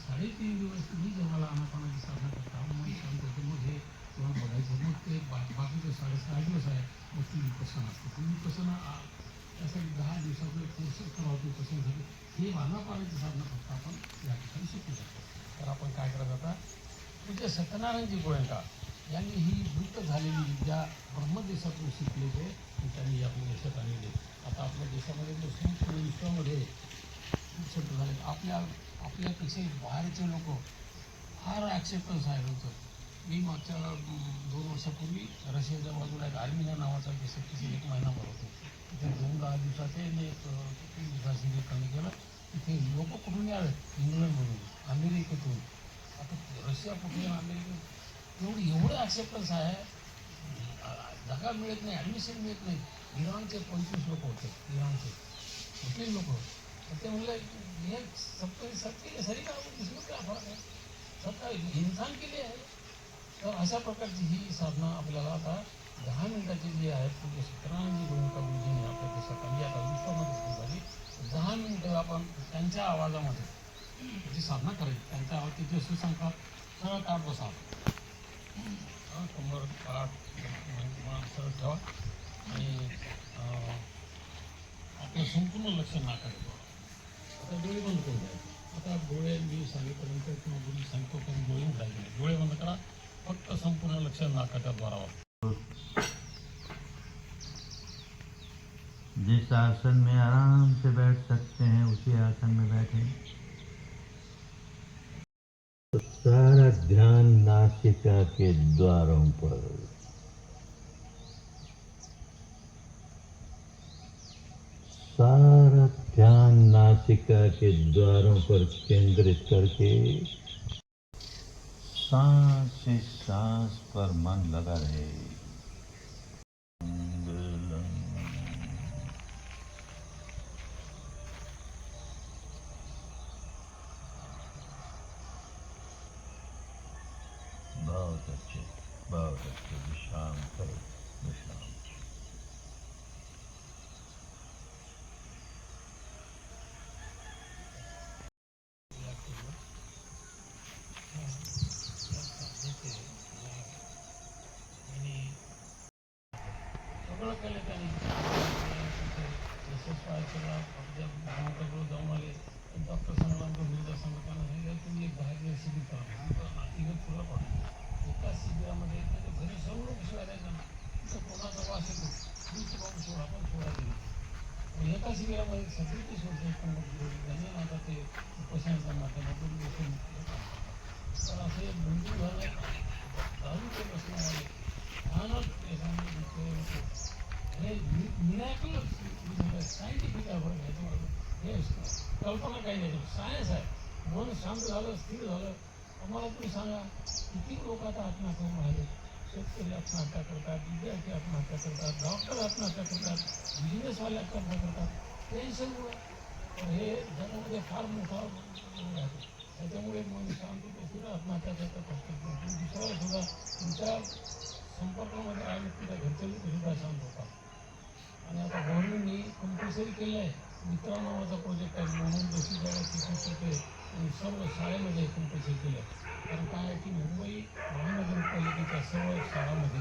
साडेतीन दिवस तुम्ही जेव्हा लहानपणाची साधना करता. मग शांत होते. मग हे बघायचं मग ते बा बाकीचे साडेसहा दिवस आहे. मग ती विपसन असते. ती विपसना त्यासाठी दहा दिवसाचं कोर्स करावं विपसनासाठी हे वानापानाची साधना फक्त आपण या ठिकाणी शिकू शकतो. तर आपण काय करत आता? पूज्य सत्यनारायणजी गोयंका यांनी ही वृत्त झालेली विद्या ब्रह्मदेशातून शिकले ते आणि त्यांनी आपल्या देशात आणलेले आता आपल्या देशामध्ये मुस्लिम विश्वामध्ये खूप झाले आपल्या आपल्यापेक्षा बाहेरचे लोक फार ॲक्सेप्टन्स आहे होतं मी मागच्या दोन वर्षापूर्वी रशियाच्या बाजूला एक आर्मिना नावाचा देश तिथे एक महिना भरवतो तिथे दोन दहा दिवसाचे एक तीन दिवसाचे कमी केलं. तिथे लोक कुठून यावे इंग्लंडमधून अमेरिकेतून. आता रशिया कुठून अमेरिकेतून एवढी एवढं ॲक्सेप्टन्स आहे. जागा मिळत नाही ॲडमिशन मिळत नाही. इराणचे पंचवीस लोक होते इराणचे. मुस्लिम लोक. ये सबके सबके लिए सरी का इसमें क्या फरक है? सबका इंसान के लिए आहे तर अशा प्रकारची ही साधना आपल्याला आता दहा मिनिटाची जी आहे पूज्य सत्यनारायणजी गोविंदा गुरुजींनी आपल्या देशात आणली आता विश्वामध्ये झाली दहा मिनिटं आपण त्यांच्या आवाजामध्ये जी साधना करायची त्यांच्या आवाज़ तिथे सुसंख्यात सरळ काढ बसा हा, पाठ मान सरळ ठेवा आणि आपलं संपूर्ण लक्ष नाकाकडे बंद करून आता डोळे मी सांगेपर्यंत किंवा गुरु सांगतो पण डोळे डोळे बंद करा फक्त संपूर्ण लक्ष नाकाच्या जिस आसन में आराम से बैठ सकते हैं उसी आसन में बैठे सारा ध्यान नासिका के द्वारों पर सारा ध्यान नासिका के द्वारों पर केंद्रित करके सांस से सांस पर मन लगा रहे। कपड़ा पहले पहने जैसे स्वास्थ्य अब जब गाँव का लोग गाँव वाले डॉक्टर संग हमको मृदा संगठन है तुम ये बाहेर रेसिपी करा इवन तुला पण एका शिबिरामध्ये म्हणजे घरी सर्व लोक शिवाय द्यायचा ना तिथं कोणाचा वास येतो वीस बॉम्ब सोडा पण सोडा दिला एका शिबिरामध्ये सगळी ते सोडते पण मग आता ते उपोषणाच्या माध्यमातून दिसून तर असे बंदी झालं दारू ते बसण्यामध्ये नाना प्रसंग आहे बरं कल्पना काही नाही सायन्स आहे मन शांत झालं स्थिर झालं आम्हाला तुम्ही सांगा किती लोक आता आत्महत्या राहिले विद्यार्थी आत्महत्या करतात डॉक्टर आत्महत्या करतात बिझनेसवाले आत्महत्या करतात टेन्शनमुळे मन शांत होते आत्महत्या करतात दुसऱ्याला सुद्धा तुमच्या संपर्कामध्ये शांत होतात आणि आता गव्हर्नमेंटनी कंपल्सरी केलं आहे मित्रा नावाचा प्रोजेक्ट आहे. म्हणून जशी जागा शिकू आणि सर्व शाळेमध्ये कंपल्सरी केलं आहे कारण काय आहे की मुंबई महानगरपालिकेच्या सर्व शाळांमध्ये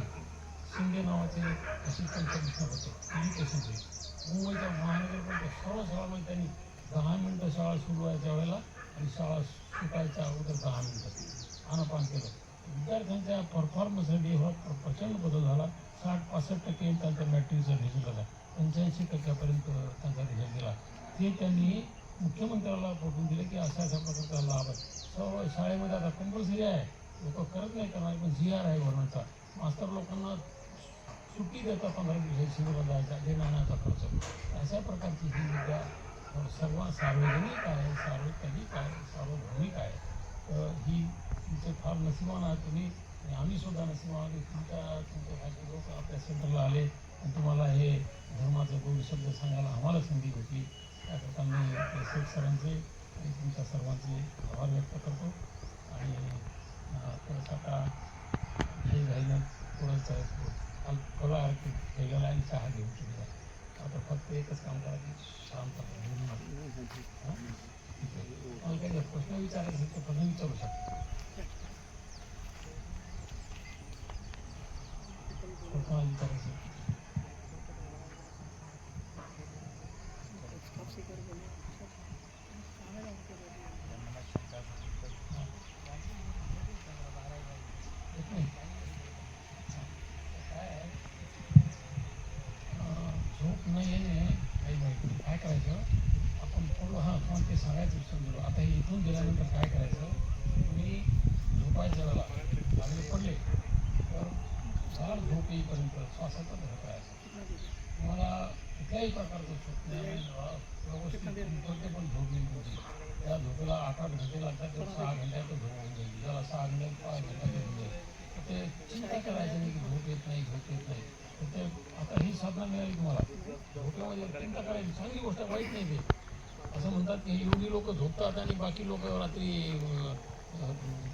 शिंदे नावाचे असिस्टंट कमिशनर होते एज्युकेशनचे मुंबईच्या महानगरपालिका सर्व शाळांमध्ये त्यांनी दहा मिनटं शाळा सुरू व्हायच्या वेळेला आणि शाळा सुटायच्या अगोदर दहा मिनटं आनापान केलं. विद्यार्थ्यांच्या परफॉर्मन्समध्ये हा प्रचंड बदल झाला. साठ पासष्ट टक्के त्यांचा मॅट्रिकचा रिझल्ट आला. पंच्याऐंशी टक्क्यापर्यंत त्यांचा रिझल्ट गेला ते त्यांनी मुख्यमंत्र्याला पोटून दिले की अशा अशा प्रकारचा लाभ आहे. सर्व शाळेमध्ये आता कंपल्सरी आहे. लोक करत नाही करणार पण जी आर आहे गव्हर्नमेंटचा मास्तर लोकांना सुट्टी देतात पंधरा दिवसाची शिबिरात जायचा जे नाण्याचा खर्च. अशा प्रकारची ही विद्या सर्व सार्वजनिक आहे सार्वजनिक आहे सार्वभौमिक आहे. तर ही तुमचे फार नशिबान आहात तुम्ही आणि आम्ही सुद्धा नशिबान आहोत तुमच्या लोक आपल्या सेंटरला आले. तुम्हाला हे धर्माचं दोन शब्द सांगायला आम्हाला संधी होती त्याकरता मी आपल्या शेख सरांचे आणि तुमच्या सर्वांचे आभार व्यक्त करतो. आणि अं, आता हे राहिलं थोडंसं थोडा आरती केलेलं आणि चहा घेऊन ठेवला आता फक्त एकच काम करा की शांत मला काही जर प्रश्न विचारायचे असेल तर प्रश्न विचारू शकतो. प्रश्न विचारायचं असेल. येत नाही. काय आहे? अं, झोप न येणे काही माहिती नाही काय करायचं आपण थोडं हां तुम्हाला ते सांगायचं विसरून गेलो आता हे इथून गेल्यानंतर काय करायचं? मी झोपायच्या वेळेला चांगले पडले. तर झाड झोप येईपर्यंत श्वासाचा धर करायचा तुम्हाला कुठल्याही प्रकारचं स्वप्न व्यवस्थित कोणते पण झोप येईल तुमची त्या झोपेला आठ आठ घंटे लागतात तर सहा घंट्याचं झोप होऊन जाईल. ज्याला सहा घंट्यात पाच घंट्याचं होऊन जाईल. तर ते चिंता करायचं नाही की झोप येत नाही झोप येत नाही. तर ते आता ही साधना मिळाली तुम्हाला. झोपेमध्ये चिंता करायची. चांगली गोष्ट वाईट नाही ते. असं म्हणतात की एवढी लोक झोपतात आणि बाकी लोक रात्री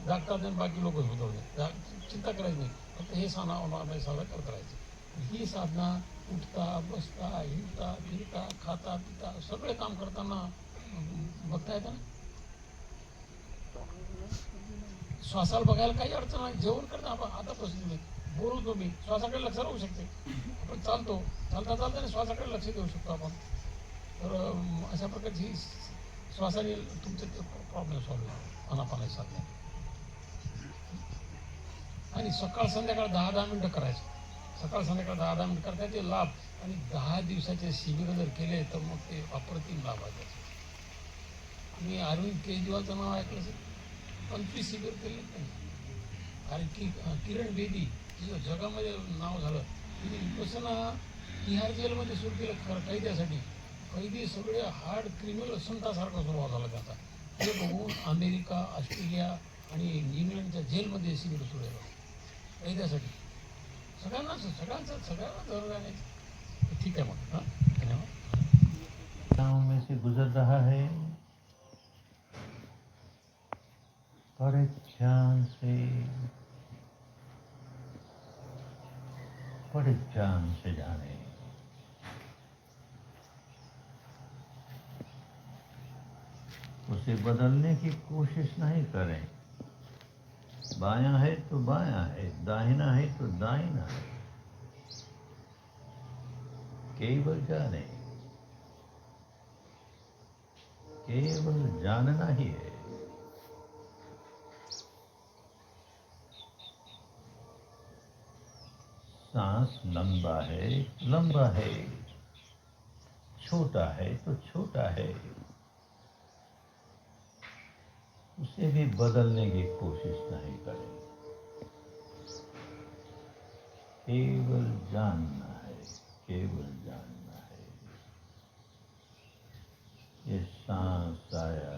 जागतात आणि बाकी लोक झोपतात. चिंता करायची नाही. फक्त हे साधना साधना करत राहायचं ही साधना उठता बसता हिंडता फिरता खाता पिता सगळे काम करताना बघता येतं ना? श्वासाला बघायला काही अडचण नाही. जेवण करता आपण. आता प्रसिद्ध बोलू तुम्ही. मी श्वासाकडे लक्ष राहू शकते. आपण चालतो. चालता चालता आणि श्वासाकडे लक्ष देऊ शकतो आपण. तर अशा प्रकारची श्वासाने तुमचे प्रॉब्लेम सॉल्व्ह होईल अनापानाची साधना आणि सकाळ संध्याकाळ दहा दहा मिनटं करायचं. सकाळ संध्याकाळ दहा दहा मिनटं करता ते लाभ. आणि दहा दिवसाचे शिबिर जर केले तर मग ते अप्रतिम लाभ आहे त्याचे. तुम्ही अरविंद केजरीवालचं नाव ऐकलं असेल? पंचवीस शिबिर केले त्यांनी. आणि कि किरण बेदी तिचं जगामध्ये नाव झालं. तिने विपसना तिहार जेलमध्ये सुरू केलं खरं कैद्यासाठी कैदी सगळे हार्ड क्रिमिनल संतासारखा स्वभाव झाला त्याचा. बघून अमेरिका, ऑस्ट्रेलिया आणि इंग्लंडच्या जेलमध्ये शिबिर सुरू आहे. कैद्यासाठी सगळ्यांना, सगळ्यांचं, सगळ्यांना ठीक आहे मग, हाँ? में से गुजर रहा है। बड़े ध्यान से बड़े ध्यान से जाने। उसे बदलने की कोशिश नहीं करें। बायां है तो बायां है, दाहिना है तो दाहिना है। केवल जाने। केवल जानना ही है। सांस लंबा है लंबा है। छोटा है तो छोटा है। उसे भी बदलने की कोशिश नहीं करेंगे। केवल जानना है, केवल जानना है। ये सांस आया